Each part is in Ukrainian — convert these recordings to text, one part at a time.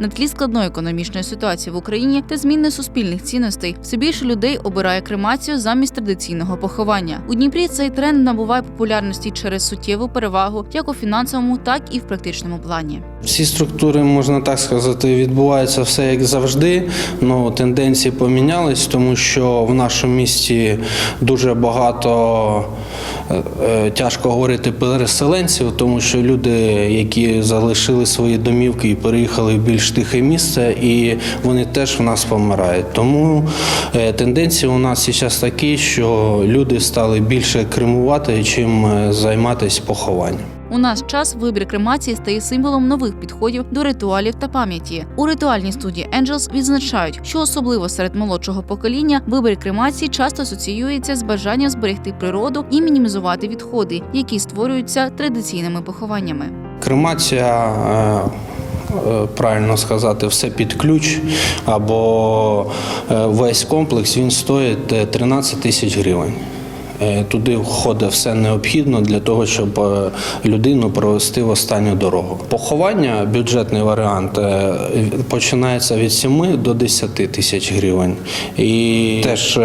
На тлі складної економічної ситуації в Україні та зміни суспільних цінностей все більше людей обирає кремацію замість традиційного поховання. У Дніпрі цей тренд набуває популярності через суттєву перевагу як у фінансовому, так і в практичному плані. Всі структури, можна так сказати, відбувається все як завжди. Ну тенденції помінялись, тому що в нашому місті дуже багато е, е, тяжко говорити переселенців, тому що люди, які залишили свої домівки і переїхали в більш тихе місце, і вони теж в нас помирають. Тому е, тенденції у нас зараз такі, що люди стали більше кремувати, чим займатися похованням. У наш час вибір кремації стає символом нових підходів до ритуалів та пам'яті. У ритуальній студії Angels відзначають, що особливо серед молодшого покоління вибір кремації часто асоціюється з бажанням зберегти природу і мінімізувати відходи, які створюються традиційними похованнями. Кремація, е, е, правильно сказати, все під ключ або е, весь комплекс він стоїть е, 13 тисяч гривень. Е, Туди входить все необхідне для того, щоб е, людину провести в останню дорогу. Поховання, бюджетний варіант, е, починається від 7 до 10 тисяч гривень. І теж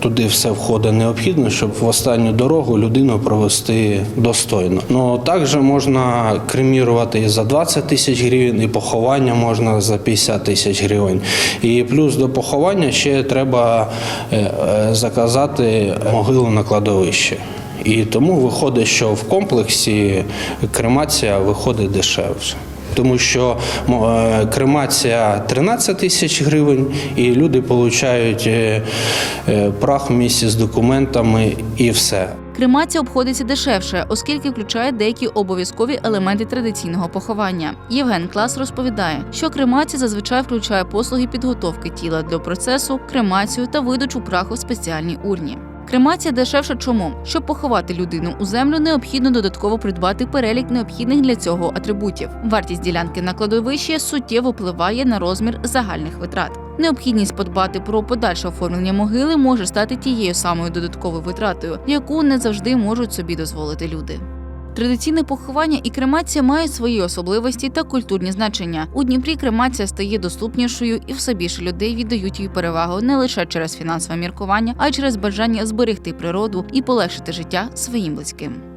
туди все входить необхідно, щоб в останню дорогу людину провести достойно. Ну також можна кремірувати і за 20 тисяч гривень, і поховання можна за 50 тисяч гривень. І плюс до поховання ще треба заказати могилу на кладовище. І тому виходить, що в комплексі кремація виходить дешевше. Тому що е, кремація 13 тисяч гривень, і люди отримують е, е, прах в місці з документами і все. Кремація обходиться дешевше, оскільки включає деякі обов'язкові елементи традиційного поховання. Євген Клас розповідає, що кремація зазвичай включає послуги підготовки тіла для процесу, кремацію та видачу праху в спеціальній урні. Кремація дешевша чому? Щоб поховати людину у землю, необхідно додатково придбати перелік необхідних для цього атрибутів. Вартість ділянки на кладовище суттєво впливає на розмір загальних витрат. Необхідність подбати про подальше оформлення могили може стати тією самою додатковою витратою, яку не завжди можуть собі дозволити люди. Традиційне поховання і кремація мають свої особливості та культурні значення. У Дніпрі кремація стає доступнішою і все більше людей віддають їй перевагу не лише через фінансове міркування, а й через бажання зберегти природу і полегшити життя своїм близьким.